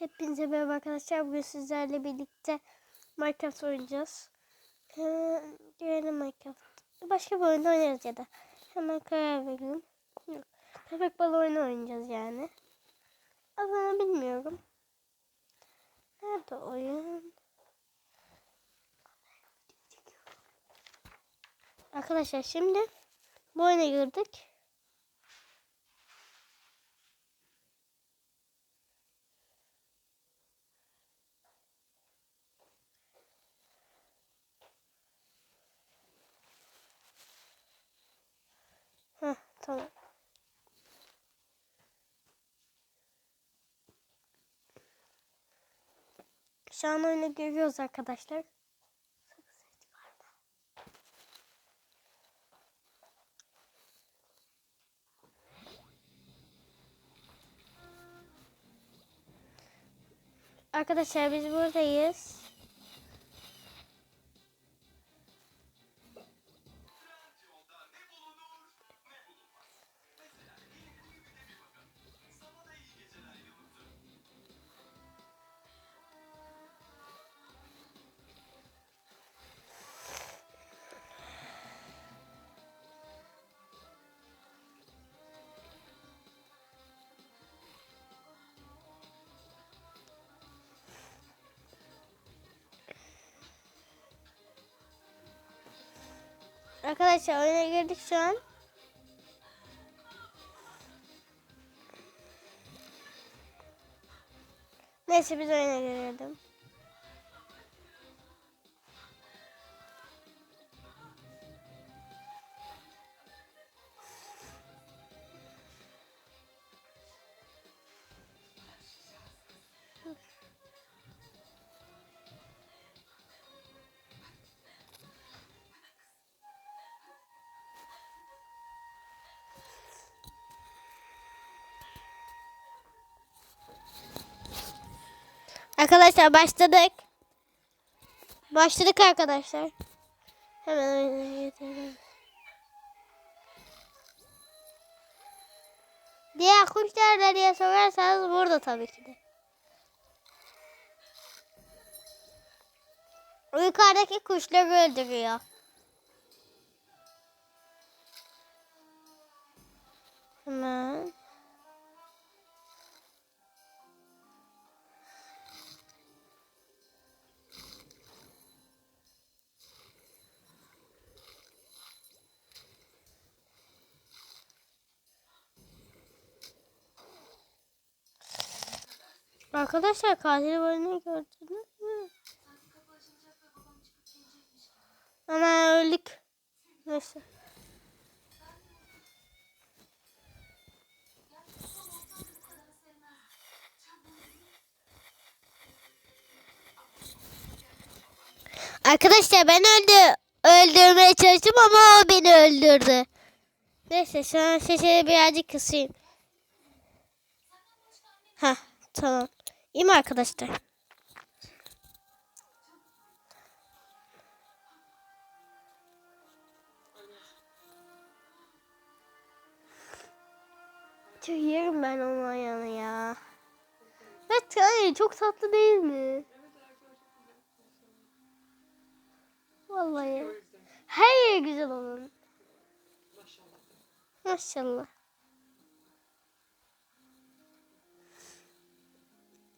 Hepinize merhaba arkadaşlar. Bugün sizlerle birlikte Minecraft oynayacağız. Ee, Görelim Minecraft. Başka bir oyunda oynarız ya da. Hemen karar verelim. Köpek balığı oyunu oynayacağız yani. Adını bilmiyorum. Nerede oyun? Arkadaşlar şimdi bu oyuna girdik. Tamam. Şu an oyunu görüyoruz arkadaşlar. Arkadaşlar biz buradayız. Arkadaşlar oyuna girdik şu an. Neyse biz oyuna girelim. Arkadaşlar başladık. Başladık arkadaşlar. Hemen oyuna geçelim. Diğer kuş nerede diye sorarsanız burada tabii ki de. Yukarıdaki kuşları öldürüyor. Arkadaşlar katil balonu gördünüz mü? Ana öldük. Neyse. Arkadaşlar ben öldü öldürmeye çalıştım ama o beni öldürdü. Neyse şu an sesini birazcık kısayım. Ha tamam. İyi mi arkadaşlar? Çok yerim ben onun ayağını ya. Evet, ay, çok tatlı değil mi? Vallahi. Her yer güzel onun. Maşallah.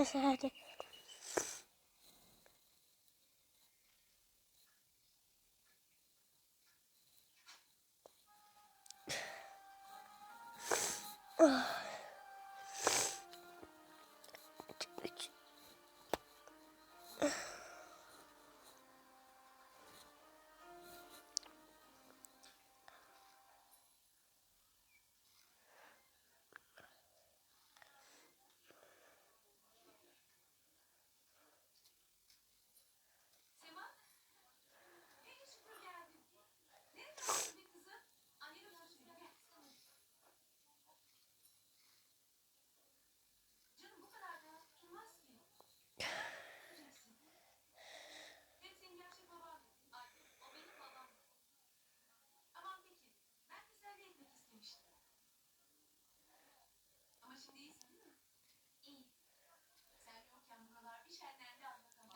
Neyse hadi.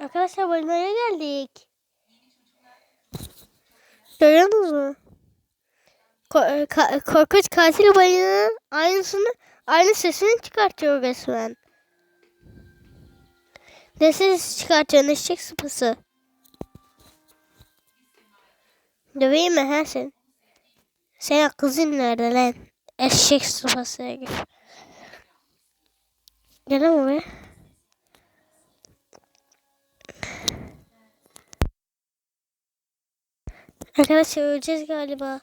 Arkadaşlar balonaya geldik. Görüyorsunuz mu? Ko- ka- korkunç katil balonun aynısını aynı sesini çıkartıyor resmen. Ne ses çıkartıyor? Eşek sıpası. Döveyim mi ha sen? Senin kızın nerede lan? Eşek sıpası. Gel lan buraya. Arkadaşlar öleceğiz galiba.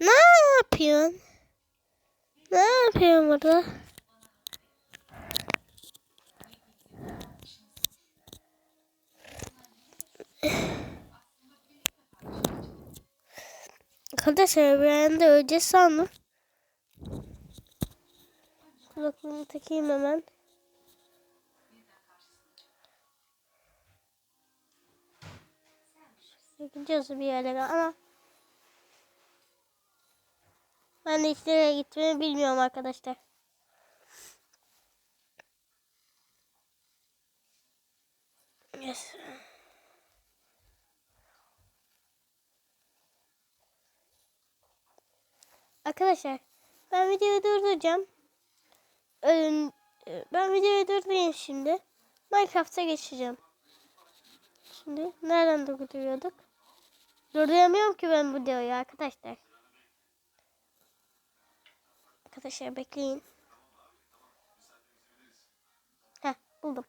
Ne yapıyorsun? Ne yapıyorsun burada? Arkadaşlar bir anda öleceğiz sandım. Kulaklığımı takayım hemen. Gideceğiz bir yerlere ama ben de hiç nereye gittiğimi bilmiyorum arkadaşlar. Yes. Arkadaşlar ben videoyu durduracağım. Ee, Ben videoyu durdurayım şimdi. Minecraft'a geçeceğim. Şimdi nereden durduruyorduk? Durduramıyorum ki ben bu videoyu arkadaşlar. Arkadaşlar bekleyin. Heh buldum.